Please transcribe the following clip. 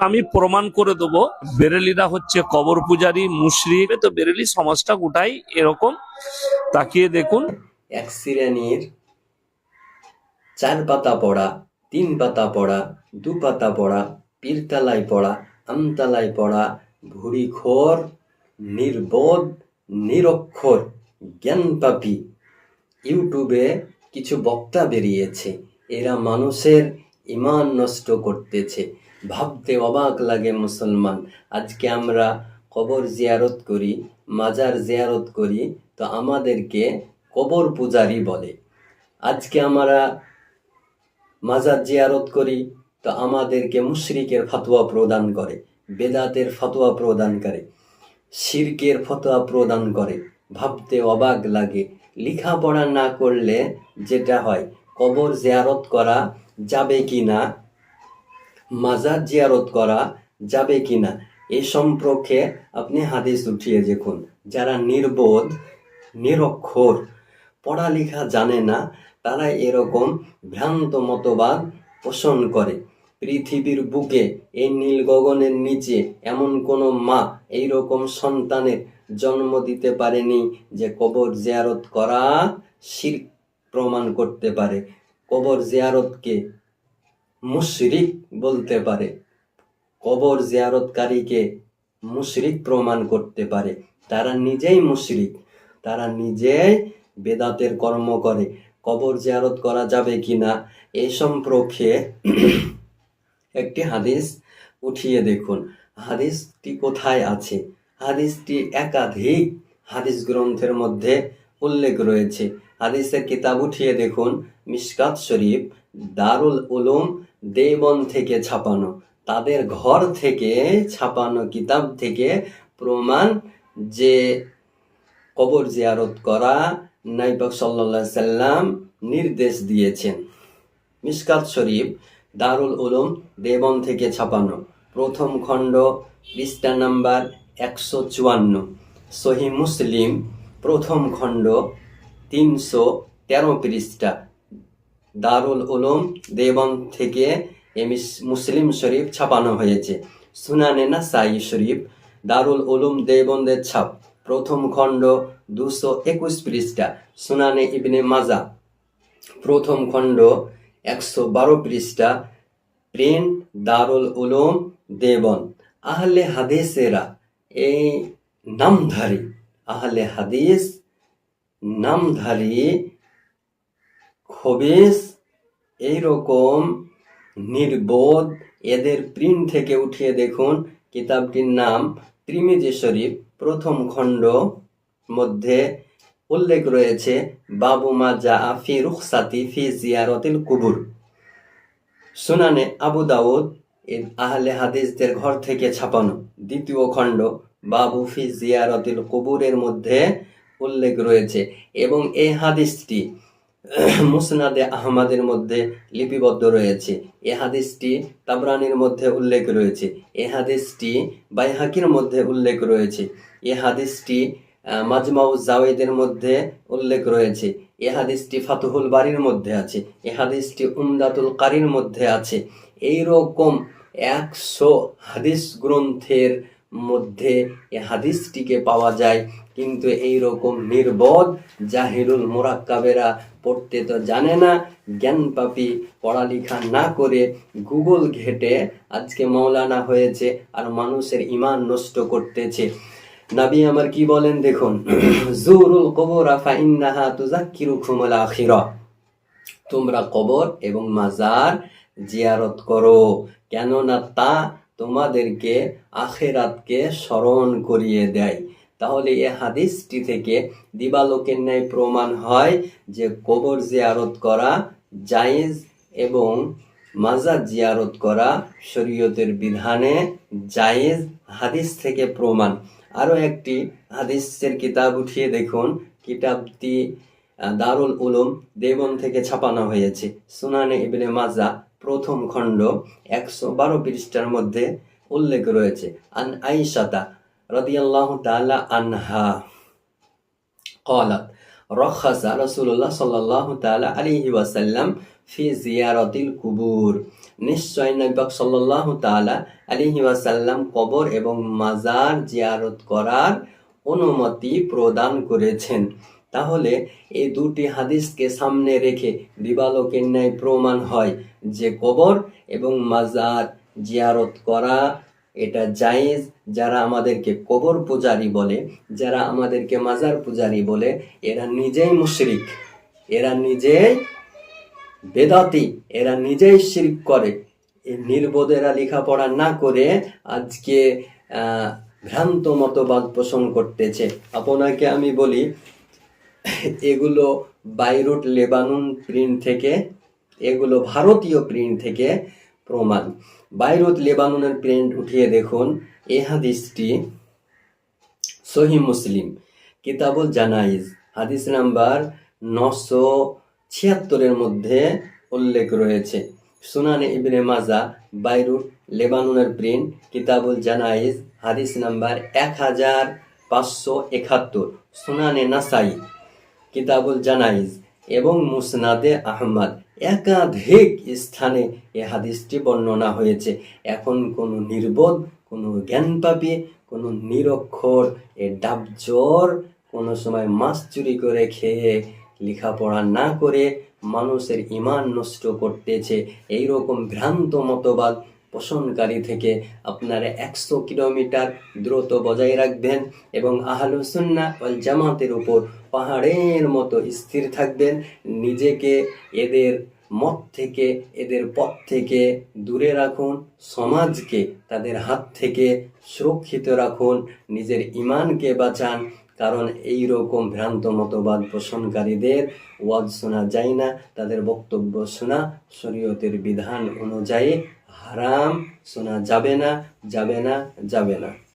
আমি প্রমাণ করে দেবো, বেরেলিরা হচ্ছে কবর পূজারী, মুশরিক। তো বেরেলি সমাজটা গোটাই এরকম। তাকিয়ে দেখুন। এক শ্রেণির চার পাতা পড়া, তিন পাতা পড়া, দু পাতা পড়া, পীরতলায় পড়া, আমতলায় পড়া ভুড়িখোর নির্বোধ, নিরক্ষর, জ্ঞানপাপী। ইউটিউবে কিছু বক্তা বেরিয়েছে। এরা মানুষের ইমান নষ্ট করতেছে। ভাবতে অবাক লাগে মুসলমান। আজকে আমরা কবর জিয়ারত করি, মাজার জিয়ারত করি, তো আমাদেরকে কবর পূজারি বলে। আজকে আমরা মাজার জিয়ারত করি, তো আমাদেরকে মুশরিকের ফতোয়া প্রদান করে, বেদাতের ফতোয়া প্রদান করে, শিরকের ফতোয়া প্রদান করে। ভাবতে অবাক লাগে, লেখাপড়া না করলে যেটা হয়, কবর জিয়ারত করা যাবে কি না মাজার জিয়ারত করা যাবে কি না এ সম্পর্কে আপনি হাদিস উঠিয়ে দেখুন। যারা নির্বোধ, নিরক্ষর, পড়ালেখা জানে না, তারা এরকম ভ্রান্ত মতবাদ পোষণ করে। পৃথিবীর বুকে এই নীল গগনের নিচে এমন কোনো মা এই রকম সন্তানের জন্ম দিতে পারেনি যে কবর জিয়ারত করা শির প্রমাণ করতে পারে। কবর জিয়ারতকে মুশরিক বলতে পারে। কবর জিয়ারতকারীকে মুশরিক প্রমাণ করতে পারে। তারা নিজেই মুশরিক, তারা নিজেই বেদাতের কর্ম করে। কবর জিয়ারত করা যাবে কিনা এই সম্পর্কে একটি হাদিস উঠিয়ে দেখুন। হাদিসটি কোথায় আছে? হাদিসটি একাধিক হাদিস গ্রন্থের মধ্যে উল্লেখ রয়েছে। হাদিসের কিতাব উঠিয়ে দেখুন, মিশকাত শরীফ দারুল উলুম দেবন থেকে ছাপানো। তাদের ঘর থেকে ছাপানো কিতাব থেকে প্রমাণ যে কবর জিয়ারত করা নাইবাক সাল্লা সাল্লাম নির্দেশ দিয়েছেন। মিসকাত শরীফ, দারুল উলুম দেবন থেকে ছাপানো। প্রথম খণ্ড, পৃষ্ঠা নাম্বার একশো চুয়ান্ন। সহি মুসলিম, প্রথম খণ্ড তিনশো তেরো পৃষ্ঠা। দারুল উলুম দেবন থেকে মুসলিম শরীফ ছাপানো হয়েছে। সুনানে না সাই শরীফ, দারুল উলুম দেবন্দের ছাপ, প্রথম খণ্ড দুশো একুশ পৃষ্ঠা, সুনানে ইবনে মাজা, প্রথম খণ্ড একশো বারো পৃষ্ঠা, প্রিন্ট দারুল উলুম দেবন আহলে হাদিসেরা এই নামধারী, আহলে হাদিস নামধারী খবিস এইরকম নির্বোধ এদের প্রিন্ট থেকে উঠিয়ে দেখুন। কিতাবটির নাম ত্রিমিজি শরীফ প্রথম খণ্ড। মধ্যে উল্লেখ রয়েছে, বাবু মা জা ফি রুখসাতি ফি জিয়ারতিল কুবুর। সুনানে আবু দাউদ আহলে হাদিসদের ঘর থেকে ছাপানো। দ্বিতীয় খণ্ড, বাবু ফি জিয়ারতিল কুবুরের মধ্যে উল্লেখ রয়েছে এবং এই হাদিসটি মুসনাদে আহমদের মধ্যে লিপিবদ্ধ রয়েছে। এ হাদিসটি তাবরানির মধ্যে উল্লেখ রয়েছে। এ হাদিসটি বাইহাকির মধ্যে উল্লেখ রয়েছে। এ হাদিসটি মাজমাউ জাওয়েদের মধ্যে উল্লেখ রয়েছে। এ হাদিসটি ফাতুহুল বাড়ির মধ্যে আছে। এ হাদিসটি উমদাতুল কারির মধ্যে আছে। এই রকম একশো হাদিস গ্রন্থের মধ্যে এ হাদিসটিকে পাওয়া যায়। কিন্তু এই রকম নির্বোধ জাহিরুল মোরাক্কাবেরা পড়তে তো জানে না জ্ঞান পাপি পড়ালেখা না করে গুগল ঘেটে আজকে মৌলানা হয়েছে আর মানুষের ইমান নষ্ট করতেছে। নাবি আমার কি বলেন দেখুন জুরুল কবরা ফাইন্নাহা তুজাক্কিরুকুমুল আখিরা তোমরা কবর এবং মাজার জিয়ারত করো, কেননা তা তোমাদেরকে আখেরাতকে স্মরণ করিয়ে দেয়। তাহলে এ হাদিসটি থেকে দিবালোকের ন্যায় প্রমাণ হয় যে কবর জিয়ারত করা জায়েজ এবং মাজার জিয়ারত করা শরীয়তের বিধানে জায়েজ হাদিস থেকে প্রমাণ। আরও একটি হাদিসের কিতাব উঠিয়ে দেখুন। কিতাবটি দারুল উলুম দেবন থেকে ছাপানো হয়েছে। সুনানে ইবনে মাজা প্রথম খণ্ড একশো বারো পৃষ্ঠার মধ্যে উল্লেখ রয়েছে। আন আইসাতা রদিয়াল্লাহ তালা আনহা কলাত রসুল্লাহ সাল্লাহ তালা আলিহি ওয়াসাল্লাম ফি জিয়ারতিল কুবুর। নিশ্চয় নবাক সাল্লাহ তালা আলিহি ওয়াসাল্লাম কবর এবং মাজার জিয়ারত করার অনুমতি প্রদান করেছেন। তাহলে এই দুটি হাদিসকে সামনে রেখে দিবালোকের ন্যায় প্রমাণ হয় যে কবর এবং মাজার জিয়ারত করা এটা জায়েজ। যারা আমাদেরকে কবর পূজারি বলে, যারা আমাদেরকে মাজার পূজারি বলে, এরা নিজেই মুশরিক, এরা নিজেই বেদাতি, এরা নিজেই শিরক করে। নির্বোধেরা লেখাপড়া না করে আজকে ভ্রান্ত মতবাদ পোষণ করতেছে। আপনাকে আমি বলি এগুলো বাইরুট, লেবানন প্রিন্ট থেকে, এগুলো ভারতীয় প্রিন্ট থেকে প্রমাণ। বাইরুট, লেবাননের প্রিন্ট উঠিয়ে দেখুন। এ হাদিসটি সহি মুসলিম। কিতাবুল জানাইজ। হাদিস নাম্বার নশো ছিয়াত্তরের মধ্যে উল্লেখ রয়েছে। সুনানে ইবনে মাজা, বাইরুট, লেবাননের প্রিন্ট কিতাবুল জানাইজ, হাদিস নাম্বার এক হাজার পাঁচশো একাত্তর। সুনানে নাসাই। কিতাবুল জানাইজ এবং মুসনাদে আহমদ। একাধিক স্থানে এ হাদিসটি বর্ণনা হয়েছে। এখন কোনো নির্বোধ, কোনো জ্ঞান পাপি কোনো নিরক্ষর, এ ডাবজোর, কোনো সময় মাছ চুরি করে খেয়ে লেখাপড়া না করে মানুষের ইমান নষ্ট করতেছে। এই রকম ভ্রান্ত মতবাদ পোষণকারী থেকে আপনারা একশো কিলোমিটার দ্রুত বজায় রাখবেন এবং আহলুসুন্না ওয়াল জামাতের উপর পাহাড়ের মতো স্থির থাকবেন। নিজেকে এদের মত থেকে, এদের পথ থেকে দূরে রাখুন, সমাজকে তাদের হাত থেকে সুরক্ষিত রাখুন, নিজের ইমানকে বাঁচান, কারণ এই রকম ভ্রান্ত মতবাদ পোষণকারীদের ওয়াজ শোনা যায় না, তাদের বক্তব্য শোনা শরীয়তের বিধান অনুযায়ী হারাম শোনা যাবে না যাবে না যাবে না।